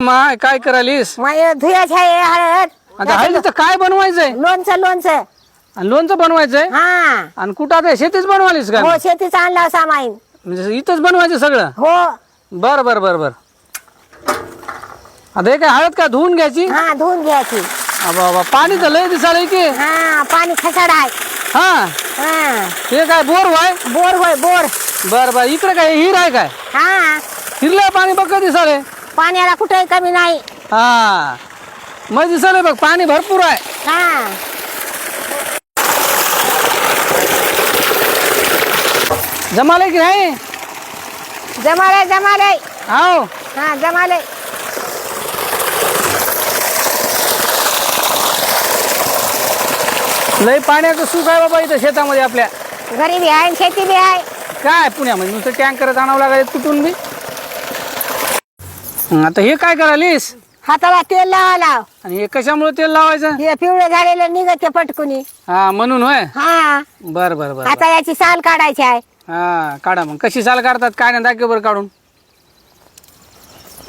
माय काय करालीस मग धुयाची आहे हळद. आता हळदीचं काय बनवायचंय? लोणचं लोणचं. आणि लोणचं बनवायचंय? हा. आणि कुठं आता शेतीच बनवालीस का? हो शेतीचा आणला सामाईन. म्हणजे इथंच बनवायचं सगळं? हो. बर बर बर बर. आता हे काय हळद का धुवून घ्यायची? हा धुवून घ्यायची. अबा बाबा पाणी तर लय दिसालय की. हा पाणी खसाड आहे. हा. हा. हे काय बोर व्हाय? बोर होय बोर. बर बर. इकडे काय हिर आहे काय? हा. हिरलंय पाणी बघ दिसाले पाण्याला कुठेही कमी नाही. हा. मग दिसालय बघ पाणी भरपूर आहे. हा. जमालय की नाही? जमालय जमालय हाव. हा जमालय लय पाण्याचं सुख आहे बाबा इथं शेतामध्ये आपल्या. घरी बी आहे शेती बी आहे. काय पुण्यामध्ये नुसतं टँकर आणावं लागायचं कुठून बी? हं, आता हे काय करालीस हाताला तेल लावा लाव. आणि हे कशामुळे तेल लावायचं? हे पिवळं झालेलं निघते पटकुनी. हा म्हणून होय? हा. बर बर बर आता याची साल काढायची आहे. हा काढा मग. कशी साल काढतात? काय नाही दाखव बरं काढून.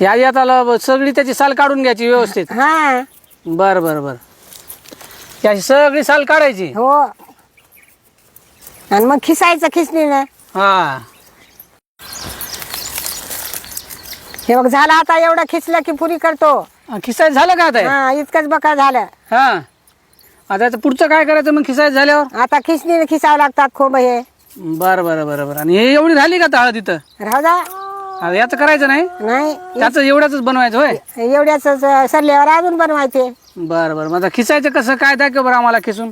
या येताला सगळी त्याची साल काढून घ्यायची व्यवस्थित. हा. बर बर बर. याची सगळी साल काढायची? हो. आणि मग खिसायचं खिसणीनं. हा. हे बघ झालं आता एवढं खिचलं की पुरी करतो. खिसायचं झालं का आता हे? हा इतकंच बका झालं. हा. आता याचं पुढचं काय करायचं मग खिसायचं झाल्यावर? आता खिसणीने खिसावं लागतात खोब हे. बरं बरं बरं बरं. आणि हे एवढी झाली का आता हळद इथं राहू द्या. आता याचं करायचं नाही? नाही. त्याचं एवढ्याच बनवायचं होय? एवढ्याच सरल्यावर अजून बनवायचे. बरं बरं. मग आता खिसायचं कसं? काय दाखव बरं आम्हाला खिसून.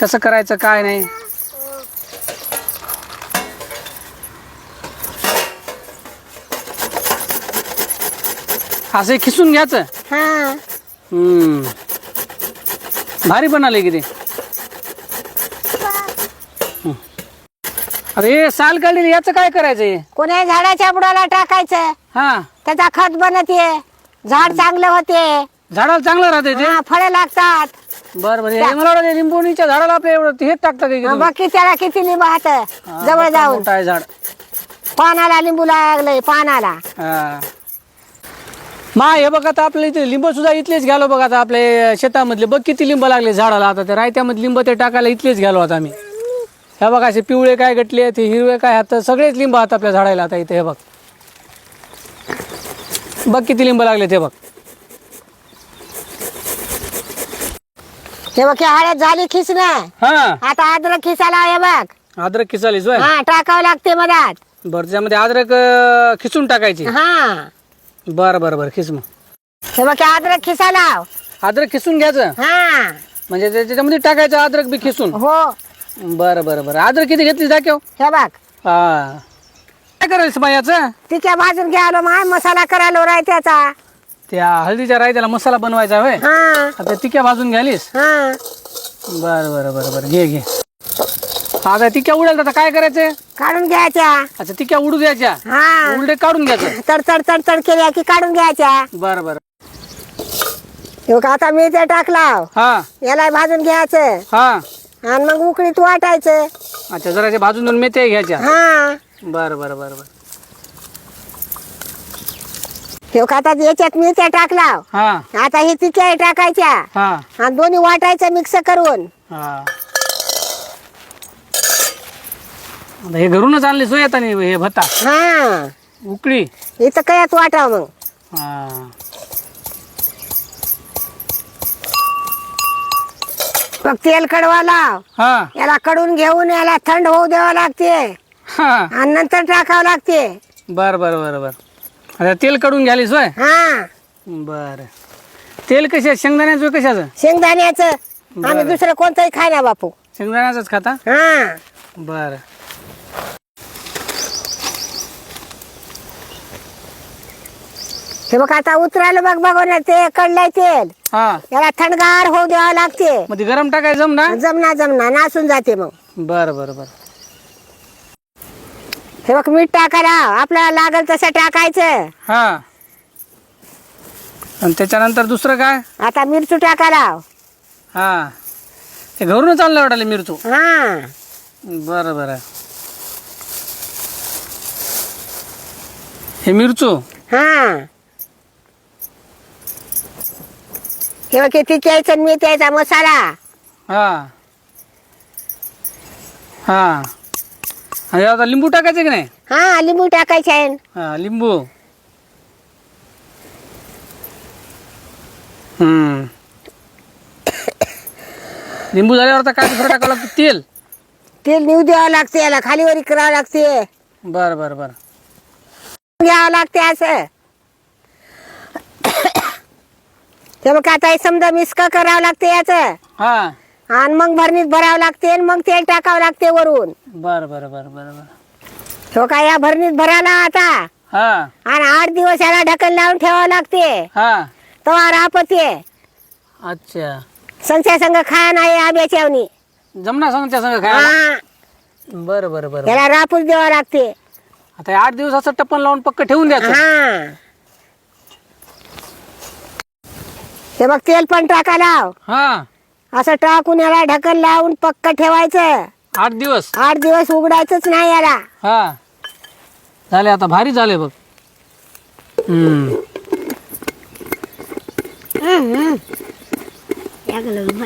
कसं करायचं काय नाही? असं खिसून घ्यायचं? हा. हम्म. भारी बनाले की ते. अरे साल काढलेली याचं काय करायचं हे? कोण्या झाडाच्या बुडाला टाकायचं? हा. त्याचा खत बनते. झाड चांगलं होते. झाडाला चांगलं राहते ते? हा फळं लागतात. बरं बरं हे मला वाटलं लिंबोणीच्या झाडाला आपल्या एवढं हेच टाकता का हा, बाकी त्याला किती लिंब हात जवळ जाऊन. आहे झाड. पानाला लिंबू लागलंय पानाला. हा. मा हे बघ आता आपल्या इथे लिंब सुद्धा इथलेच घ्यालो बघ आता आपल्या शेतामधले. बघ किती लिंब लागले झाडाला आता. ते रायत्यामध्ये लिंब ते टाकायला इथलेच घ्यालो आता आम्ही. हे बघ असे पिवळे काय गटले ते हिरवे काय हात सगळेच लिंब आहेत आपल्या झाडाला आता इथे हे बघ. बघ किती लिंब लागले ते बघ. हे बघ हळद झाली खिसणं. हा. आता अद्रक खिसाला हे बघ. अद्रक खिसालीस होय. हा टाकावं लागते मधात. बरं त्यामध्ये अद्रक अं, खिसून टाकायची. हा. बरं बरं बरं खिस मग. हे बघ अद्रक खिसाला अद्रक खिसून घ्यायचं? हा. म्हणजे ते- त्याच्यामध्ये टाकायचं अद्रक बी खिसून? हो. बरं बरं बरं. अद्रक किती घेतली दाखव. हे बघ. हा. काय करायचं बा याचं? तिच्या भाजून घ्यायला माय मसाला करायला रायत्याचा त्या हळदीच्या रायत्याला मसाला बनवायचा होय? हा. आता तिक्या भाजून घ्यालीस हा. बरं बरं बरं बरं. घे घे. आता तिक्या उडेल आता काय करायचं काढून घ्यायच्या. अच्छा तिक्या उडू द्यायच्या? हा. उलटे काढून घ्यायचं? तडतड तडतड केल्या की काढून घ्यायच्या. बरं बरं. हे बघ आता मी ते टाकला हा. याला भाजून घ्यायचं. हा. आणि मग उकळीत वाटायचं. अच्छा जरा ते भाजून दोन मेथ्या घ्यायच्या. हा. बरं बरं बरं बरं. हे बघ आता याच्यात मी ते टाकला हा. आता हे तिच्या टाकायच्या. हा. आणि दोन्ही वाटायचं मिक्स करून. हा. आता हे घरूनच आणले सोय आता नाही हे भत्ता. हा. उकळी. इथं कयात वाटाव मग? हा. मग तेल कडवा लाव हा. याला कडून घेऊन याला थंड होऊ द्यावं लागते. हा. आणि नंतर टाकावं लागते. बर बर बर बर. आता तेल काढून घ्यालीस होय हा. बर. तेल कशा शेंगदाण्याचं कशाचं? शेंगदाण्याचं. आम्ही. दुसरं कोणतंही खाय ना बापू. शेंगदाण्याचंच खाता? हा. बर. हे बघ आता उतरायला बघ बघून ते कडलंय तेल. हा. याला थंडगार होऊ द्यावं लागते. मग ते गरम टाकायचं जमना जमना जमना नासून जाते मग. बर बर बर. हे बघ मीठ टाकायला आपल्याला लागल तसं टाकायचं. हा. आणि त्याच्यानंतर दुसरं काय? आता मिरचू टाकायला हा. ते घरूनच आणलं वाटायला मिरचू. हा. बरं बरं. हे मिरचू. हा. हे बघ किती त्याचा मी त्याचा मसाला? हा. हा. आणि आता लिंबू टाकायचं की नाही? हा लिंबू टाकायचे आहे. हा लिंबू. हम्म. लिंबू झाल्यावर आता काय दुसरं टाकावं लागतं तेल. तेल नेऊ द्यावं लागते याला खालीवरी करावं लागते. बरं बरं बरं. घ्यावं लागते असं. ते बघ आता हे समजा मिसक करावं लागते याचं. हा. आणि मग भरणीत भरावं लागते आणि मग तेल टाकावं लागते वरून. बरं बरं बरं बरं बरं. तो काय या भरणीत भरायला आता. हा. आणि आठ दिवस याला ढकल लावून ठेवावं लागते. हा. तेव्हा रापते अच्छा. संख्या संघ खाया नाही आंब्याच्यावनी जमना सांग त्या संग काय हा. बरं बरं बरं याला रापूस द्यावं लागते. आता हे आठ दिवसाचं टप्पन लावून पक्क ठेवून द्यायचं. हा. हे बघ तेल पण टाका लाव. हा. असं टाकून याला ढकल लावून पक्क ठेवायचं. आठ दिवस. आठ दिवस उघडायचंच नाही याला. हा. झाले आता भारी झाले बघ. हम्म. या गं,